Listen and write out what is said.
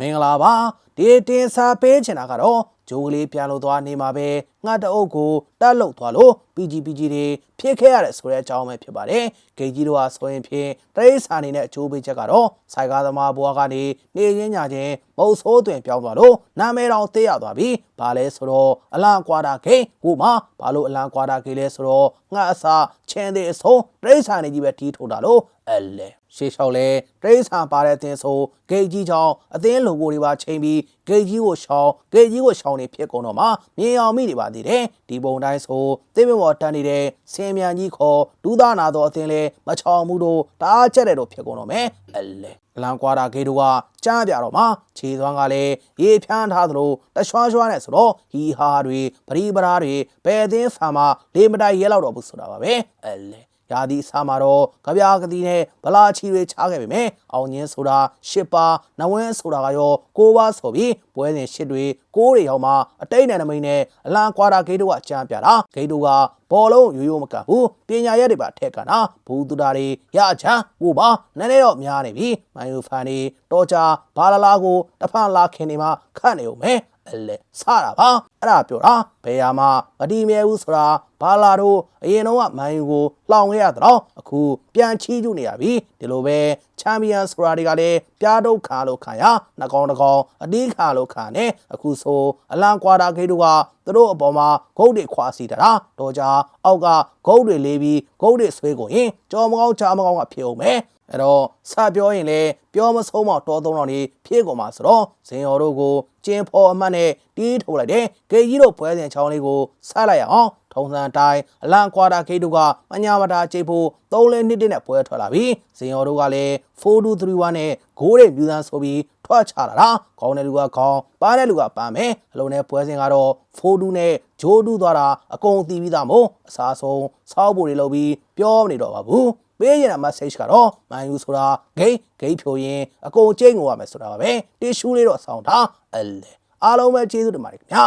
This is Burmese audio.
မင်္ဂလာပါဒီတင်စာပေးချင်တာကတော့ဂျိုးကလေးပြန်လို့သွားနေမှာပဲငှက်တအုပ်ကိုတက်လုတ်သွားလို့ PGPG တွေဖြစ်ခဲ့ရတယ်ဆိုတဲ့အကြောင်းပဲဖြစ်ပါတယ်ဂေကြီးတို့ဟာဆိုရင်ဖြင့်တရိษာအနေနဲ့အကျိုးပေးချက်ကတော့စိုက်ကားသမားဘွားကနေနေရင်းညာချင်းမုတ်ဆိုးတွင်ပြောင်းသွားလို့နာမည်တော်သိရသွားပြီဘာလဲဆိုတော့အလံကွာတာဂိမ်းဟိုမှာဘာလို့အလံကွာတာဂိမ်းလဲဆိုတော့ငှက်အစာ ချင်းသေးအဆုံးတရိษာနေကြီးပဲတီးထိုးတာလို့အဲလဲရှေးလျှောက်လဲတရိษာပါတဲ့အတင်းဆိုဂိတ်ကြီးချောင်းအသင်းလိုကိုတွေပါချိန်ပြီးဂိတ်ကြီးကိုရှောင်းဂိတ်ကြီးကိုရှောင်းနေဖြစ်ကုန်တော့မှမြင်အောင်မိနေပါသေးတယ်ဒီပုံတိုင်းဆိုသိမမော်တန်းနေတဲ့ဆင်မြန်ကြီးခေါ်ဒူးသားနာသောအသင်းလဲမချောင်မှုတို့တအားချက်တဲ့တို့ဖြစ်ကုန်တော့မယ်အဲလဲအလံကွာတာဂိတ်တို့ကကြားပြတော့မှခြေသွမ်းကလည်းရေဖြန်းထားသလိုတရွှားရွှားနဲ့ဆိုတော့ဟီဟာတွေပရိပရာတွေဘယ်အသင်းဆာမလေးမတိုက်ရဲလောက်တော့ဘူးဆိုတာပါပဲအဲလဲ ရာသီဆာမှာတော့ကြပြားကတိနဲ့ဗလာချီတွေချားခဲ့ပေမဲ့အောင်ညင်းဆိုတာရှစ်ပါနဝင်းဆိုတာကရောကိုးပါဆိုပြီးပွဲစဉ်ရှစ်တွေကိုးတွေရောက်မှအတိတ်နဲ့နမိတ်နဲ့အလံကွာတာဂိတ်တို့ကအကြမ်းပြတာဂိတ်တို့ကဘောလုံးရိုးရိုးမကပ်ဘူးပညာရက်တွေပါထက်ကနာဘူးတူတာတွေရချမ်းဟိုပါနည်းနည်းတော့များနေပြီမိုင်ယိုဖန်တွေတော်ကြဘာလာလာကိုတဖန်လာခင်နေမှာခတ်နေုံပဲအလဲစတာပါအဲ့ဒါပြောတာဘယ်ဟာမှမတီးမြဲဘူးဆိုတာဘာလာတို့အရင်တော့ကမန်ယူကိုလှောင်ခဲ့ရတော့အခုပြန်ချီးကျူးနေရပြီဒီလိုပဲချန်ပီယံဆိုတာတွေကလည်းပြားဒုတ်ခါလို့ခံရနှကောင်တကောင်အတီးခါလို့ခံနေအခုဆိုအလံကွာတာဂိတ်တို့ကသူတို့အပေါ်မှာဂုတ်တွေခွာစီတာတော့ကြာအောက်ကဂုတ်တွေလေးပြီးဂုတ်တွေဆွဲကုန်ရင်ကြော်မကောင်းချာမကောင်းကဖြစ်အောင်မယ် အဲ့တော့စပြောရင်လေပြောမဆုံးမတော်သုံးတော်နေဖြည့်ကုန်မှာဆိုတော့ဇင်ရော်တို့ကိုကျင်းဖော်အမှတ်နဲ့တီးထုတ်လိုက်တယ်ဂေကြီးတို့ပွဲစဉ်ချောင်းလေးကိုဆက်လိုက်အောင်ထုံစံတိုင်းအလံကွာတာဂိတ်တို့ကမညာမတာချိတ်ဖို့သုံးလနှစ်တစ်နဲ့ပွဲထွက်လာပြီဇင်ရော်တို့ကလည်း4-2-3-1နဲ့ဂိုးတွေမြူစမ်းဆိုပြီးထွက်ချလာတာခေါင်းတဲ့လူကခေါင်းပါတဲ့လူကပါမယ်အလုံးနဲ့ပွဲစဉ်ကတော့4-2နဲ့ဂျိုး2သွားတာအကုန်တီးပြီးသားမို့အစားဆုံးစောက်ဖို့တွေလုပ်ပြီးပြောမနေတော့ပါဘူး ပေးရတဲ့ message ကတော့မန်ယူဆိုတာဂိတ်ဂိတ်ဖြိုရင်အကုန်ကျိတ်ငိုရမယ်ဆိုတာပါပဲတီရှူးလေးတော့ဆောင်းတာအဲလေအားလုံးပဲကျေးဇူးတင်ပါတယ်ခင်ဗျာ